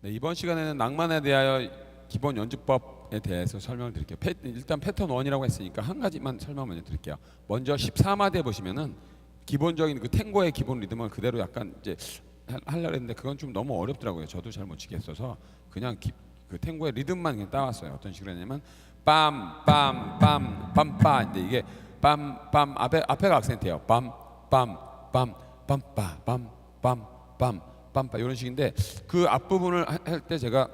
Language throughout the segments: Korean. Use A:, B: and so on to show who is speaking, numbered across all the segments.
A: 네, 이번 시간에는 낭만에 대하여 기본 연주법에 대해서 설명을 드릴게요. 패, 일단 패턴 1이라고 했으니까 한 가지만 설명 먼저 드릴게요. 먼저 14마디에 보시면은 기본적인 그 탱고의 기본 리듬을 그대로 약간 이제 하- 하려고 했는데 그건 좀 너무 어렵더라고요. 저도 잘 못 치겠어서 그냥 기, 그 탱고의 리듬만 그냥 따왔어요. 어떤 식으로 했냐면 빰빰빰 빰빠 근데 이게 빰빰 앞에 앞에가 악센트예요. 빰빰빰 빰빠 빰빰빰 빰 빠 이런 식인데 그 앞부분을 할 때 제가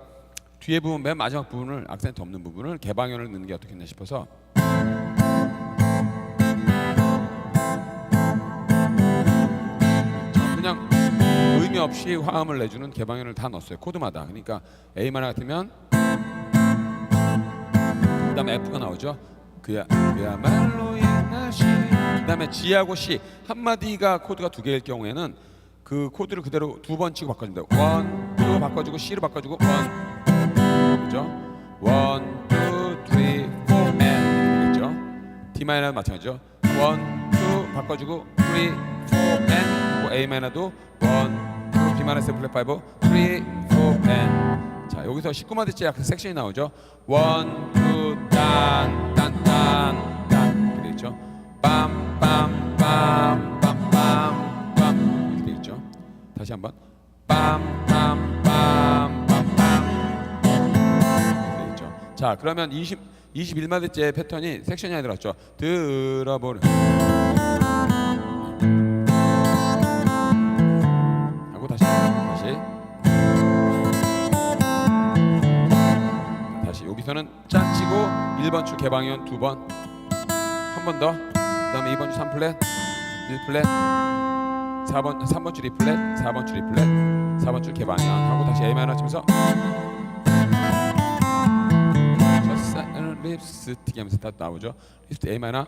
A: 뒤에 부분 맨 마지막 부분을 악센트 없는 부분을 개방현을 넣는 게 어떻겠나 싶어서 저 그냥 의미 없이 화음을 내주는 개방현을 다 넣었어요 코드마다. 그러니까 A만 같으면 그 다음에 F가 나오죠. 그야 그야말로 옛날 시. 그 다음에 G하고 C. 한 마디가 코드가 두 개일 경우에는 그 코드를 그대로 두 번 치고 바꿔줍니다 원, 투 바꿔주고 C로 바꿔주고 원. 그죠? 원, 투, 쓰리, 포, 앤 되겠죠? D 마이너 마찬가지죠. 원, 투 바꿔주고 쓰리, 포, 앤뭐 A 마이너도 원, 투, B 마이너 세븐 플랫 파이브, 쓰리, 포, 앤 자 여기서 19마디째 약간 섹션이 나오죠. 원, 투, 딴, 딴, 자, 그러면 20 21마디째 패턴이 섹션이 하나 들어갔죠. 들어보는. 하고 다시 다시. 다시. 여기서는 짠 치고 1번 줄 개방현 두 번. 한 번 더. 그다음에 2번 줄 3플랫 1플랫 4번 3번 줄 2플랫 4번 줄 2플랫 4번 줄 개방현 하고 다시 A 마이너 치면서 립스틱 하면서 다 나오죠. 립스틱 A 마이너.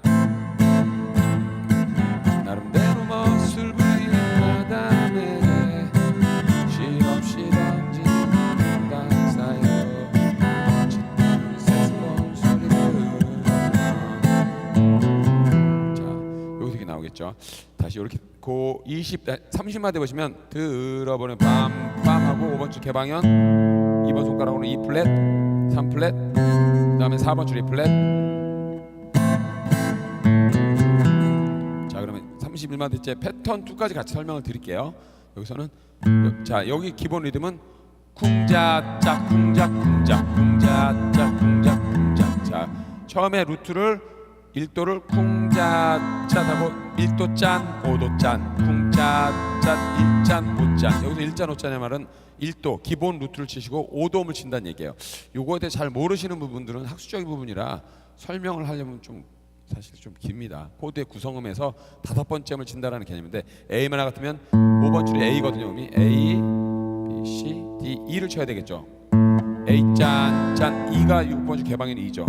A: 나름대로 멋을 부린 바다에 실없이 던진 가사요. 짙은 색소폰 소리 자 여기서 이렇게 나오겠죠. 다시 이렇게 고 20, 30마디 보시면 들어보는 빰빰 하고 5번 줄 개방현. 2번 손가락으로 2 플랫 3 플랫. 그 다음에 4번 줄2 플랫. 자 그러면 31마디째 패턴 2까지 같이 설명을 드릴게요. 여기서는 여- 자 여기 기본 리듬은 쿵자짝 쿵작 쿵작 쿵자짝 쿵작 쿵작 자 처음에 루트를 1도를 쿵자짠하고 1도 짠 5도 짠 쿵자짠 1짠 5짠 여기서 1짠 5짠의 말은 1도 기본 루트를 치시고 5도음을 친다는 얘기예요. 요거에 대해 잘 모르시는 부분들은 학술적인 부분이라 설명을 하려면 좀 사실 좀 깁니다. 코드의 구성음에서 다섯 번째 음을 친다라는 개념인데 A만 같으면 5번 줄이 A거든요 음이 A, B, C, D, E를 쳐야 되겠죠. A 짠, 짠, E가 6번 줄 개방인 E죠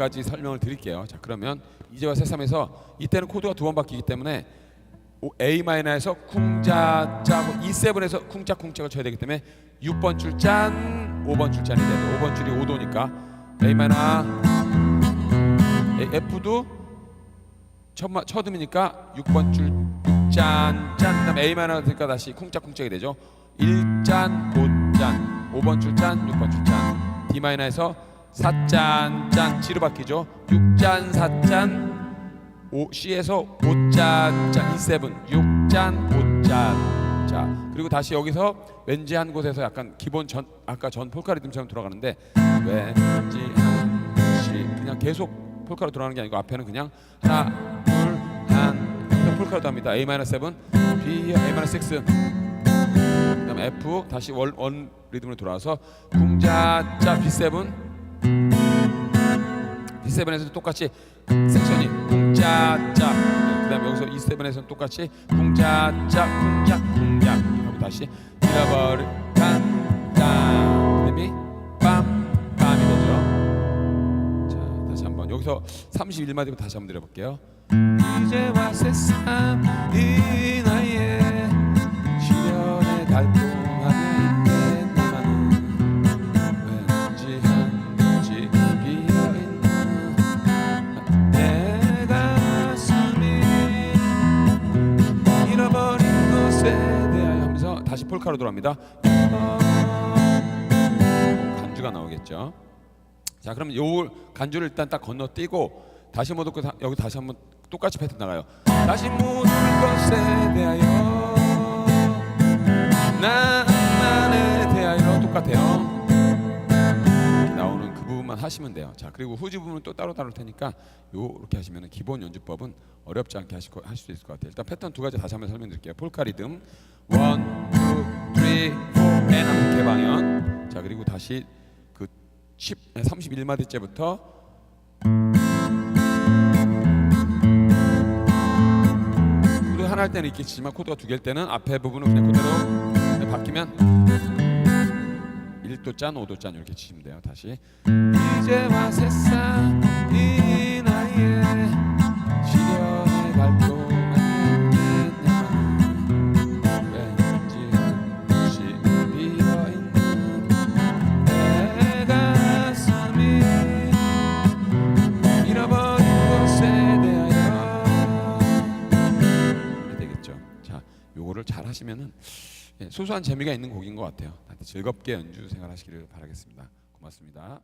A: 그 정도까지 설명을 드릴게요. 자 그러면 이제와 새삼에서 이때는 코드가 두 번 바뀌기 때문에 오- A 마이너에서 쿵자 짜고 E7에서 쿵짜 쿵짝을 쳐야 되기 때문에 6번 줄 짠, 5번 줄 짠이 돼요. 5번 줄이 5도니까 A 마이너 F도 첫, 마- 첫 음이니까 6번 줄 6짠 짠 그다음에 A 마이너 되니까 다시 쿵짝 쿵짝이 되죠. 1짠 5짠 5번 줄 짠, 6번 줄 짠. D 마이너에서 4짠 짠 G로 바뀌죠. 6짠 4짠 오, C에서 5짠 짠 E7 6짠 5짠. 자 그리고 다시 여기서 왠지 한 곳에서 약간 기본 전 아까 전 폴카 리듬처럼 돌아가는데 왠지 한 곳이 그냥 계속 폴카로 돌아가는 게 아니고 앞에는 그냥 하나 둘한. 폴카로 합니다. A 마이너 7 B A 마이너 6 그다음에 F 다시 원, 원 리듬으로 돌아와서 궁자 자 B7 B7에서도 똑같이 섹션이 궁자자 그다음에 여기서 E7에서는 똑같이 궁자자 궁작 궁작 하고 다시 잃어버린 딴딴 그다음에 빰 빰이 되죠. 자 다시 한번 여기서 31마디부터 다시 한번 들어볼게요. 이제와 세상 이 나이에 시련의 달콤 폴카로 들어갑니다. 간주가 나오겠죠. 자, 그럼 요 간주를 일단 딱 건너뛰고 다시 못 듣고 다- 여기 다시 한번 똑같이 패턴 나가요. 다시 못올 것에 대하여 나만에 대하여 똑같아요. 부분만 하시면 돼요. 자, 그리고 후지 부분은 또 따로 다룰 테니까 요렇게 하시면 기본 연주법은 어렵지 않게 하실 거, 하실 수 있을 것 같아요. 일단 패턴 두 가지 다시 한번 설명드릴게요. 폴카 리듬 1, 2, 3, 4 N 개방연. 자, 그리고 다시 그 10, 31마디째부터 코드 하나 할 때는 이렇게 치지만 코드가 두 개일 때는 앞에 부분은 그냥 그대로 바뀌면 1도 짠, 5도 짠 이렇게 치시면 돼요. 다시 이제와 세상 이 나이에 잘 하시면은 예, 소소한 재미가 있는 곡인 것 같아요. 즐겁게 연주 생활하시기를 바라겠습니다. 고맙습니다.